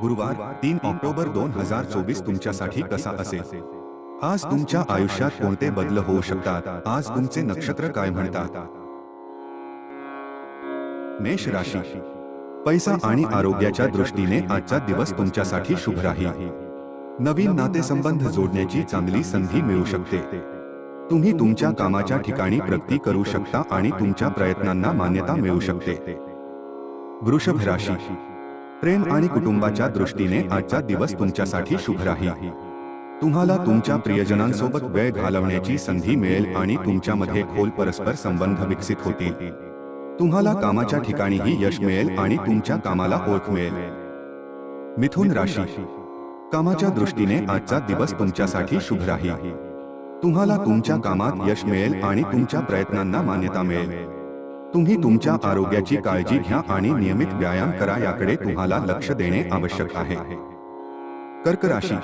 गुरुवार तीन ऑक्टोबर दोन हजार चोवीस तुमच्यासाठी कसा असेल? आज तुमच्या आयुष्यात कोणते बदल होऊ शकतात? आज तुमचे नक्षत्र काय म्हणतात? मेष राशी. पैसा आणि आरोग्याच्या दृष्टीने आजचा दिवस तुमच्यासाठी शुभ राहील नवीन नातेसंबंध जोडण्याची चांगली संधी मिळू शकते. तुम्ही तुमच्या कामाच्या ठिकाणी प्रगती करू शकता आणि तुमच्या प्रयत्नांना मान्यता मिळू शकते. वृषभ राशी. प्रेम आणि कुटुंबाच्या दृष्टीने आजचा दिवस तुमच्यासाठी शुभ राहील. तुम्हाला तुमच्या प्रियजनांसोबत वेळ घालवण्याची संधी मिळेल आणि तुमच्यामध्ये खोल परस्पर संबंध विकसित होतील. तुम्हाला कामाच्या ठिकाणीही यश मिळेल आणि तुमच्या कामाला ओळख मिळेल. मिथुन राशी. कामाच्या दृष्टीने आजचा दिवस तुमच्यासाठी शुभ राहील. तुम्हाला तुमच्या कामात यश मिळेल आणि तुमच्या प्रयत्नांना मान्यता मिळेल. तुम्ही तुमच्या आरोग्याची काळजी घ्या आणि नियमित व्यायाम करा याकडे तुम्हाला लक्ष देणे आवश्यक आहे. कर्क राशी.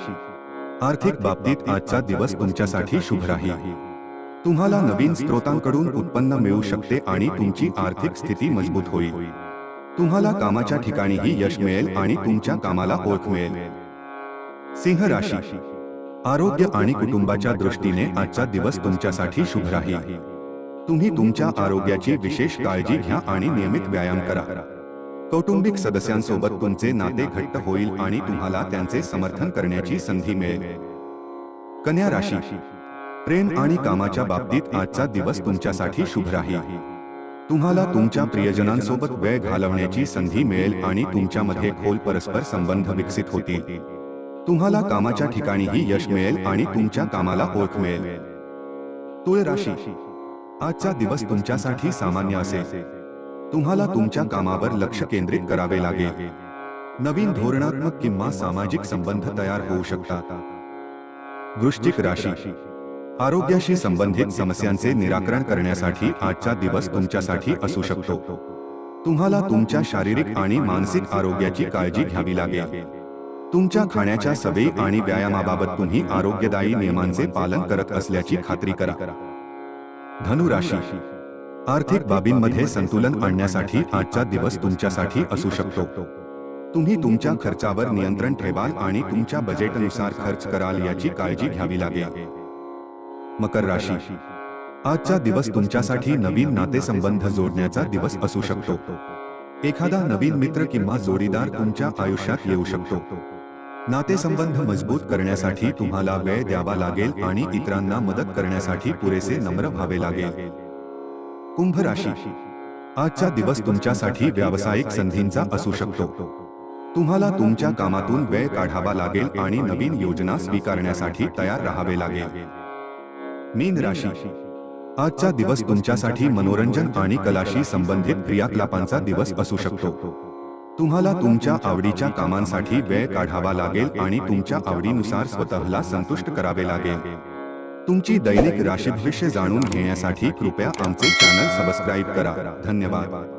आर्थिक बाबतीत आजचा दिवस तुमच्यासाठी शुभ राहील. तुम्हाला नवीन स्रोतांकडून उत्पन्न मिळू शकते आणि तुमची आर्थिक स्थिती मजबूत होईल. तुम्हाला कामाच्या ठिकाणीही यश मिळेल आणि तुमच्या कामाला ओळख मिळेल. सिंह राशी. आरोग्य आणि कुटुंबाच्या दृष्टीने आजचा दिवस तुमच्यासाठी शुभ राहील. तुम्ही तुमच्या आरोग्याची विशेष काळजी घ्या आणि नियमित व्यायाम करा. कौटुंबिक सदस्यांसोबत तुमचे नाते घट्ट होईल आणि तुम्हाला त्यांचे समर्थन करण्याची संधी मिळेल. कन्या राशी. प्रेम आणि कामाच्या बाबतीत आजचा दिवस तुमच्यासाठी शुभ राहील. तुम्हाला तुमच्या प्रियजनांसोबत वेळ घालवण्याची संधी मिळेल आणि तुमच्यामध्ये खोल परस्पर संबंध विकसित होतील. तुम्हाला कामाच्या ठिकाणीही यश मिळेल आणि तुमच्या कामाला ओळख मिळेल. तुळ राशी आजचा दिवस तुमच्यासाठी सामान्य असेल. तुम्हाला तुमच्या कामावर लक्ष केंद्रित करावे लागेल. नवीन धोरणात्मक किंवा सामाजिक संबंध तयार होऊ शकतात. वृश्चिक राशी. आरोग्याशी संबंधित समस्यांचे निराकरण करण्यासाठी आजचा दिवस तुमच्यासाठी असू शकतो. तुम्हाला तुमच्या शारीरिक आणि मानसिक आरोग्याची काळजी घ्यावी लागेल. तुमच्या खाण्याच्या सवयी आणि व्यायामाबाबत तुम्ही आरोग्यदायी नियमांचे पालन करत असल्याची खात्री करा. धनुराशी आर्थिक बाबींमध्ये संतुलन आणण्यासाठी आजचा दिवस तुमच्यासाठी असू शकतो. तुम्ही तुमच्या खर्चावर नियंत्रण ठेवाल आणि तुमच्या बजेटनुसार खर्च कराल याची काळजी घ्यावी लागेल. मकर राशी. आजचा दिवस तुमच्यासाठी नवीन नातेसंबंध जोडण्याचा दिवस असू शकतो. एखादा नवीन मित्र किंवा जोडीदार तुमच्या आयुष्यात येऊ शकतो. नातेसंबंध मजबूत करण्यासाठी तुम्हाला वेळ द्यावा लागेल आणि इतरांना मदत करण्यासाठी पुरेसे नम्र व्हावे लागेल. कुंभ राशी. आजचा दिवस तुमच्यासाठी व्यावसायिक संधींचा असू शकतो. तुम्हाला तुमच्या कामातून वेळ काढावा लागेल आणि नवीन योजना स्वीकारण्यासाठी तयार राहावे लागेल. मीन राशी. आजचा दिवस तुमच्यासाठी मनोरंजन आणि कलाशी संबंधित क्रियाकलापांचा दिवस असू शकतो. तुम्हाला तुमच्या आवडीच्या कामांसाठी वेळ काढावा लागेल आणि तुमच्या आवडीनुसार स्वतःला संतुष्ट करावे लागेल. तुमची दैनिक राशी भविष्य जाणून घेण्यासाठी कृपया आमचे चॅनल सबस्क्राईब करा. धन्यवाद.